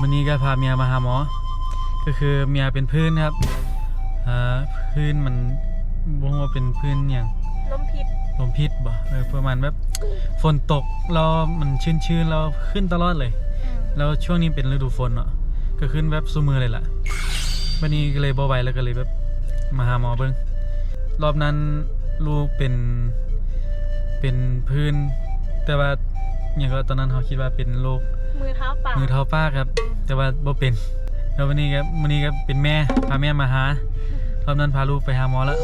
วันนี้ก็พาเมียมาหาหมอ ก็คือเมียเป็นพื้นครับอ่าพื้นมันบ่ฮู้ว่าเป็นพื้นอย่างล้มพิษลมพิษบ่เออประมาณแบบฝนตกแล้วมันชื้นๆแล้วขึ้นตลอดเลย แล้วช่วงนี้เป็นฤดูฝนเนาะก็ขึ้นแบบซุมือเลยล่ะวันนี้ก็เลยบ่ไหวแล้วก็เลยแบบมาหาหมอเบิ่งรอบนั้นลูกเป็นเป็นพื้น แต่ว่า อย่างก็ตอนนั้นเขาคิดว่าเป็นโรคมือเท้าปากมือเท้าป้ากครับ แต่ว่าบ่เป็น แล้ววันนี้ครับวันนี้ก็เป็นแม่พาแม่มาหารอบนั้นพาลูกไปหาหมอแล้ว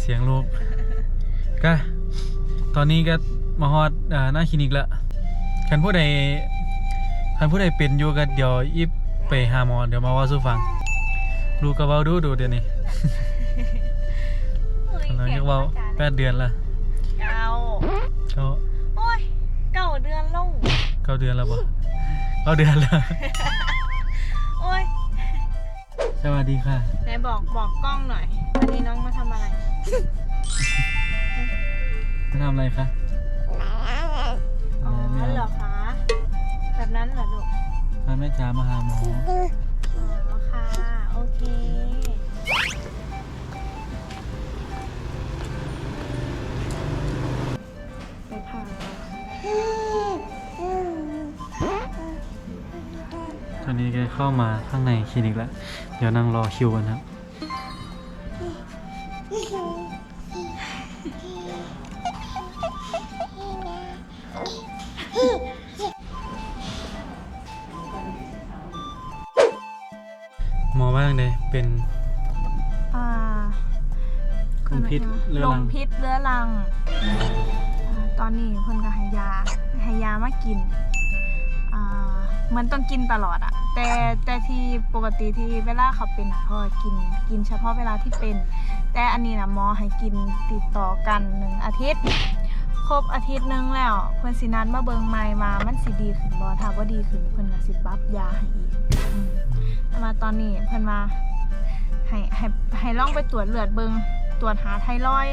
เสียงลูกก็ตอนนี้ก็มาฮอดอ่าหน้าคลินิกแล้วคันผู้ใดคันผู้ใดเป็นอยู่ก็เดี๋ยวยิบไปหาหมอเดี๋ยวมาเว่าสู่ฟัง ลูกก็เว้าดูดูเดี๋ยวนี้ฮ้ยกำลังจะเว้าแปดเดือนละเก้า ก็โอ้ยเก้าเดือนลงเก้าเดือนแล้วบ่เก้าเดือนแล้ว โอ้ยสวัสดีค่ะ ไหนบอกบอกกล้องหน่อย วันนี้น้องมาทำอะไร มาทำอะไรคะอ๋อแม่เหรอคะ แบบนั้นเหรอลูกพาแม่จ๋ามาหาหมอ อ๋อค่ะ โอเค อนนี้แกเข้ามาข้างในคลินิกแล้ว เดี๋ยวนั่งรอคิวกันครับ หมอว่าอย่างไรเป็นอ่าลมพิษเรื้อลรัมงพิษเรื้อรังอ่าตอนนี้เพิ่นก็ให้ยาให้ยามากิน เหมือนต้องกินตลอดอะแต่แต่ที่ปกติที่เวลาเขาเป็นอะเขากินกินเฉพาะเวลาที่เป็น แต่อันนี้นะหมอให้กินติดต่อกันหนึ่งอาทิตย์ ครบอาทิตย์หนึงแล้วเพิ่นสินัดมาเบิงใหม่มามันสิดีขึ้นบ่ถ้าบ่าดีขึ้นเพิ่นก็สิปรับยาให้อีกมาตอนนี้เพิ่นว่าให้ให้ให้ล่องไปตรวจเลือดเบิงตรวจหาไทรอย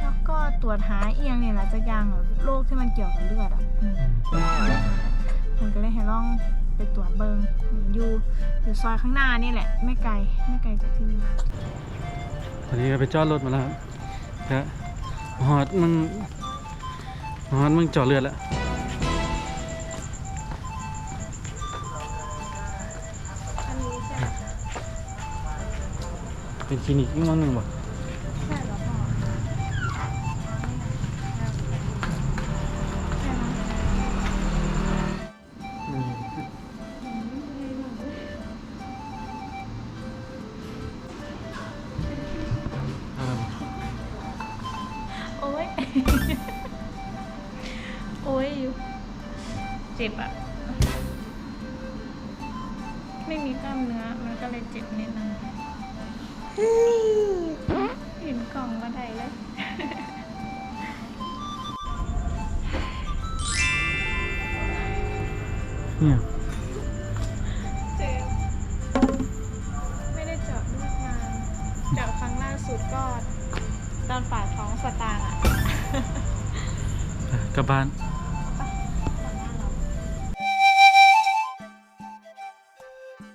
แล้วก็ตรวจหาเอียงเนี่แหละจักยางอะโรคที่มันเกี่ยวกับเลือดอะ ลยให้ลองไปตรวจเบิงอยู่อยู่ซอยข้างหน้านี่แหละ ไม่ไกลไม่ไกลจากที่นี่มากตอนนี้ก็ไปจอดรถมาแล้วครับแต่ฮอดมึงฮอดมึงจอดเลือดแล้วอันนี้ใช่ไหมเป็นคลินิกอีกวันหนึ่งบ่ โอ้ยอยู่เจ็บอะไม่มีกล้ามเนื้อ มันก็เลยเจ็บนิดนึงเห็นกล่องก็ได้เลยเนี่ยเจ็บไม่ได้เจาะเลือดนานเจาะครั้งล่าสุดก็ ตอนฝ่าท้องสตางค์อะอะ กลับบ้าน